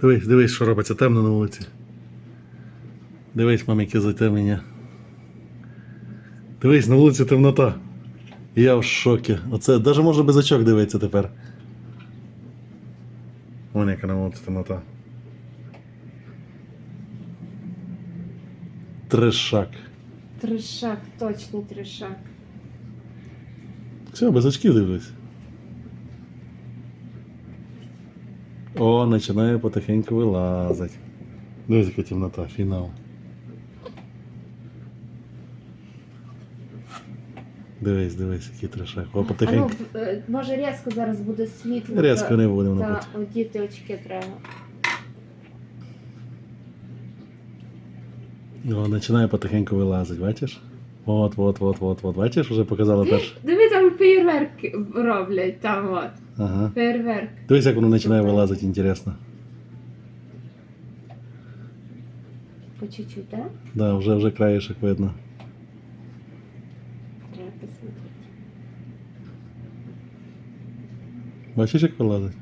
Дивись, дивись, що робиться темно на вулиці. Дивись, мам, яке затемнення. Дивись, на вулиці темнота. Я в шокі. Оце навіть можна без очок дивитися тепер. Вон яка на вулиці темнота. Трешак. Трешак, точно трешак. Все, без очків дивлюсь. О, починає потихеньку вилазить. Дивись, яка темнота, фінал. Дивись, дивись, який трешак. О, А ну, е, може різко зараз буде світло. Різко та- не будемо, Та мабуть. одіти очки треба. О, починає потихеньку вилазить, бачиш? От, от, от, от, от. Бачиш, вже показала перше. Диви, там феєрверк роблять, там от. Ага. Феєрверк. Дивись, як воно починає вилазити, інтересно. По чуть-чуть, так? Да, вже, вже краєшок видно. Треба посмотрети. Бачиш, як вилазить?